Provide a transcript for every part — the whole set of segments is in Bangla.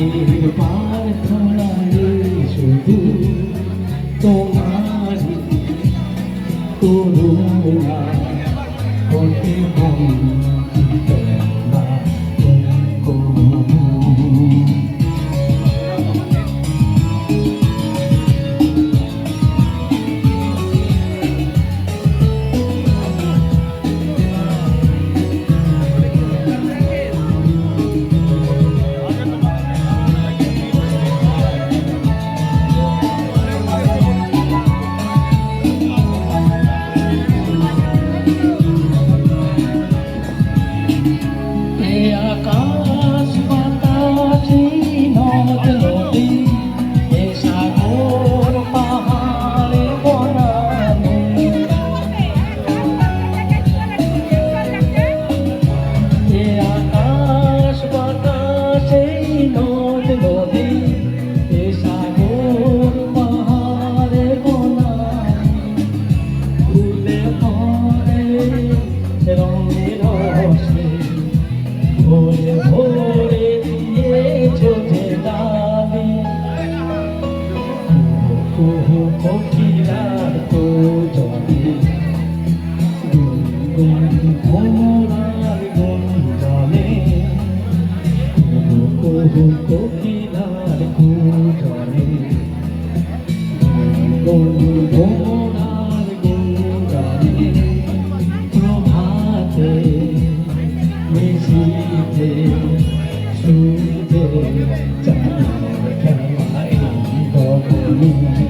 নদীর পার ছড়ালে শুধু তোমার করুণা। হতে বন্ধ Kala কোহ কঠিরার তো জলে গুনগুন ভোমরার গুন জলে কোহ কঠিরার কো জলে গুনগুন ভোমরার গুন জলে প্রভাতে মিশিতে সূর্যের চাঁদ খেলায় গগনে।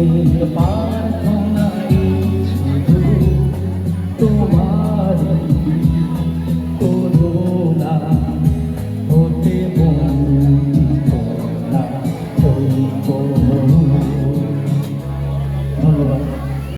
in the park.